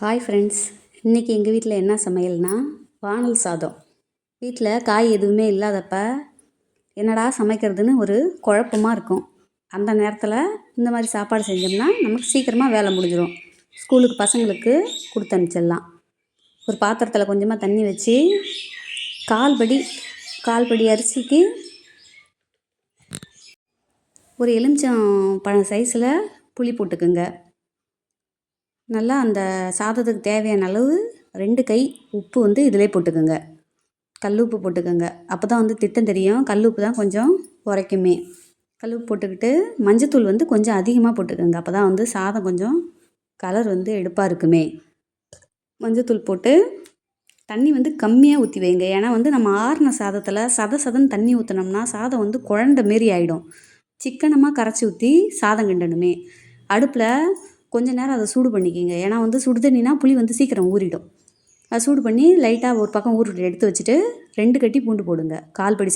Hi friends இன்றைக்கி எங்கள் வீட்டில் என்ன சமையல்னா வானல் சாதம். வீட்டில் காய் எதுவுமே இல்லாதப்ப என்னடா சமைக்கிறதுன்னு ஒரு குழப்பமா இருக்கும். அந்த நேரத்தில் இந்த மாதிரி சாப்பாடு செஞ்சோம்னா நமக்கு சீக்கிரமாக வேலை முடிஞ்சிடும் ஸ்கூலுக்கு பசங்களுக்கு கொடுத்து அனுப்பிச்சிடலாம். ஒரு பாத்திரத்தில் கொஞ்சமாக தண்ணி வச்சு கால்படி கால்படி அரிசிக்கு ஒரு எலுமிச்சம் பழம் சைஸில் புளி போட்டுக்குங்க. நல்லா அந்த சாதத்துக்கு தேவையான அளவு ரெண்டு கை உப்பு வந்து இதிலே போட்டுக்கோங்க. கல் உப்பு போட்டுக்கோங்க. அப்போ தான் வந்து திட்டம் தெரியும். கல் உப்பு தான் கொஞ்சம் உரைக்குமே கல் உப்பு போட்டுக்கிட்டு மஞ்சத்தூள் வந்து கொஞ்சம் அதிகமாக போட்டுக்கோங்க. அப்போ தான் வந்து சாதம் கொஞ்சம் கலர் வந்து எடுப்பாக இருக்குமே. மஞ்சத்தூள் போட்டு தண்ணி வந்து கம்மியாக ஊற்றி வைங்க. ஏன்னா வந்து நம்ம ஆறின சாதத்தில் சத சதன்னு தண்ணி ஊற்றினோம்னா சாதம் வந்து குழந்த மாரி ஆகிடும் சிக்கனமாக கரைச்சி ஊற்றி சாதம் கிண்டணுமே. அடுப்பில் கொஞ்சம் நேரம் அதை சூடு பண்ணிக்கிங்க. ஏன்னா வந்து சுடு தண்ணினா புளி வந்து சீக்கிரம் ஊறிடும். அதை சூடு பண்ணி லைட்டாக ஒரு பக்கம் ஊறிட்டு எடுத்து வச்சுட்டு ரெண்டு கட்டி பூண்டு போடுங்க. கால் படி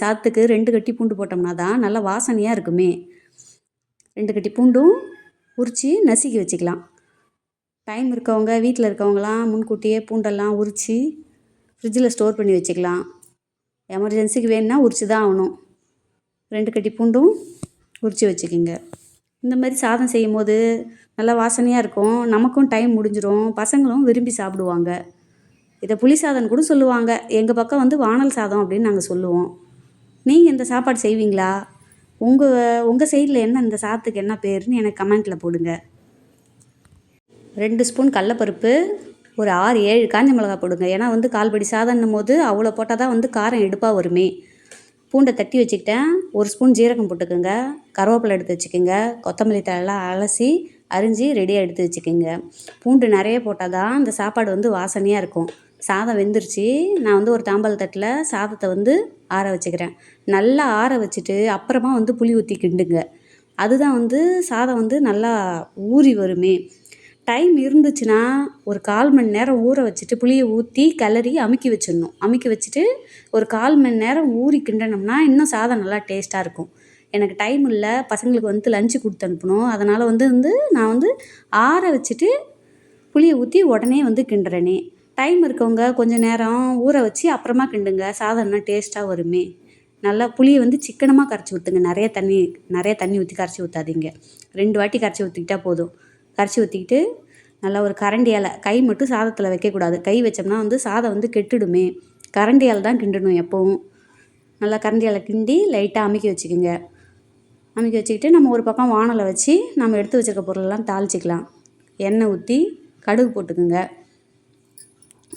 ரெண்டு கட்டி பூண்டு போட்டோம்னா தான் நல்லா வாசனையாக இருக்குமே. ரெண்டு கட்டி பூண்டும் உரித்து நசுக்கி வச்சுக்கலாம். டைம் இருக்கவங்க வீட்டில் இருக்கவங்களாம் முன்கூட்டியே பூண்டெல்லாம் உரித்து ஃப்ரிட்ஜில் ஸ்டோர் பண்ணி வச்சுக்கலாம். எமர்ஜென்சிக்கு வேணும்னா உரித்து தான் ஆகணும். ரெண்டு கட்டி பூண்டும் உரித்து வச்சுக்கிங்க. இந்த மாதிரி சாதம் செய்யும் போது நல்லா வாசனையாக இருக்கும். நமக்கும் டைம் முடிஞ்சிடும் பசங்களும் விரும்பி சாப்பிடுவாங்க. இதை புளி சாதம்னு கூட சொல்லுவாங்க. எங்கள் பக்கம் வந்து வானல் சாதம் அப்படின்னு நாங்கள் சொல்லுவோம். நீங்கள் இந்த சாப்பாடு செய்வீங்களா? உங்கள் உங்கள் சைடில் என்ன இந்த சாதத்துக்கு என்ன பேருன்னு எனக்கு கமெண்ட்டில் போடுங்க. ரெண்டு ஸ்பூன் கடலப்பருப்பு ஒரு ஆறு ஏழு காஞ்ச மிளகா போடுங்க. ஏன்னா வந்து கால்படி சாதம்னும் போது அவ்வளோ போட்டால் தான் வந்து காரம் எடுப்பாக வருமே. பூண்டை தட்டி வச்சுக்கிட்டேன். ஒரு ஸ்பூன் ஜீரகம் போட்டுக்கோங்க. கருவேப்பிலை எடுத்து வச்சுக்கோங்க. கொத்தமல்லி தழைலாம் அலசி அரிஞ்சு ரெடியாக எடுத்து வச்சுக்கோங்க. பூண்டு நிறைய போட்டால் தான் அந்த சாப்பாடு வந்து வாசனையாக இருக்கும். சாதம் வெந்துருச்சு. நான் வந்து ஒரு தாம்பால் தட்டில் சாதத்தை வந்து ஆற வச்சுக்கிறேன். நல்லா ஆற வச்சுட்டு அப்புறமா வந்து புளி ஊற்றி கிண்டுங்க. அதுதான் வந்து சாதம் வந்து நல்லா ஊறி வருமே. டைம் இருந்துச்சுன்னா ஒரு கால் மணி நேரம் ஊற வச்சுட்டு புளியை ஊற்றி கிளறி அமுக்கி வச்சிடணும். அமுக்கி வச்சுட்டு ஒரு கால் மணி நேரம் ஊறி கிண்டனோம்னா இன்னும் சாதம் நல்லா டேஸ்ட்டாக இருக்கும். எனக்கு டைம் இல்லை பசங்களுக்கு வந்து லஞ்சு கொடுத்து அனுப்பணும். அதனால் வந்து வந்து நான் வந்து ஆற வச்சுட்டு புளியை ஊற்றி உடனே வந்து கிண்டுறேனே. டைம் இருக்கவங்க கொஞ்சம் நேரம் ஊற வச்சு அப்புறமா கிண்டுங்க. சாதம்னா டேஸ்ட்டாக வருமே. நல்லா புளியை வந்து சிக்கனமாக கரைச்சி ஊற்றுங்க நிறைய தண்ணி நிறைய தண்ணி ஊற்றி கரைச்சி ஊற்றாதீங்க ரெண்டு வாட்டி கரைச்சி ஊற்றிக்கிட்டால் போதும். கரைச்சி ஊற்றிக்கிட்டு நல்லா ஒரு கரண்டியால் கை மட்டும் சாதத்தில் வைக்கக்கூடாது. கை வச்சோம்னா வந்து சாதம் வந்து கெட்டுடுமே. கரண்டியால் தான் கிண்டணும் எப்போவும். நல்லா கரண்டியால் கிண்டி லைட்டாக அமுக்கி வச்சுக்கோங்க. அமுக்கி வச்சுக்கிட்டு நம்ம ஒரு பக்கம் வானலை வச்சு நம்ம எடுத்து வச்சுருக்க பொருளெல்லாம் தாளிச்சிக்கலாம். எண்ணெய் ஊற்றி கடுகு போட்டுக்குங்க.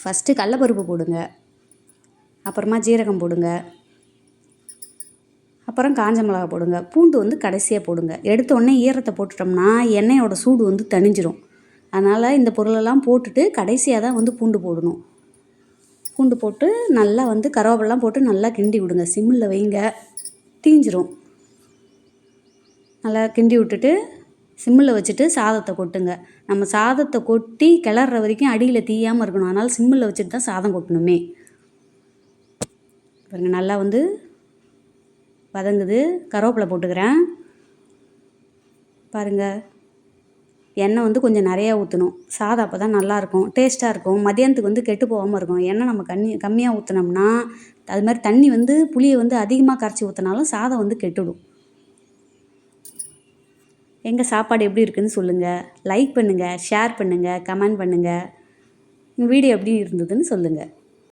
ஃபஸ்ட்டு கடலப்பருப்பு போடுங்க. அப்புறமா ஜீரகம் போடுங்க. அப்புறம் காஞ்ச மிளகா போடுங்க. பூண்டு வந்து கடைசியாக போடுங்க. எடுத்த உடனே ஈரத்தை போட்டுட்டோம்னா எண்ணெயோட சூடு வந்து தணிஞ்சிரும். அதனால் இந்த பொருளெல்லாம் போட்டுட்டு கடைசியாக தான் வந்து பூண்டு போடணும். பூண்டு போட்டு நல்லா வந்து கருவேப்பிலாம் போட்டு நல்லா கிண்டி விடுங்க. சிம்மில் வைங்க. தீஞ்சிரும். நல்லா கிண்டி விட்டுட்டு சிம்மில் வச்சுட்டு சாதத்தை கொட்டுங்க. நம்ம சாதத்தை கொட்டி கிளற வரைக்கும் அடியில் தீயாமல் இருக்கணும். அதனால் சிம்மில் வச்சுட்டு தான் சாதம் கொட்டணுமே. பாருங்கள் நல்லா வந்து வதங்குது. கருவேப்பிலை போட்டுக்கிறேன். பாருங்கள் எண்ணெய் வந்து கொஞ்சம் நிறையா ஊற்றணும் சாதம் அப்போ தான் நல்லாயிருக்கும். டேஸ்ட்டாக இருக்கும். மதியானத்துக்கு வந்து கெட்டு போகாமல் இருக்கும். எண்ணெய் நம்ம கண்ணி கம்மியாக ஊற்றினோம்னா அது மாதிரி தண்ணி வந்து புளியை வந்து அதிகமாக கரைச்சி ஊற்றினாலும் சாதம் வந்து கெட்டுடும். எங்கள் சாப்பாடு எப்படி இருக்குதுன்னு சொல்லுங்கள் லைக் பண்ணுங்கள் ஷேர் பண்ணுங்கள் கமெண்ட் பண்ணுங்கள் வீடியோ எப்படி இருந்ததுன்னு சொல்லுங்கள்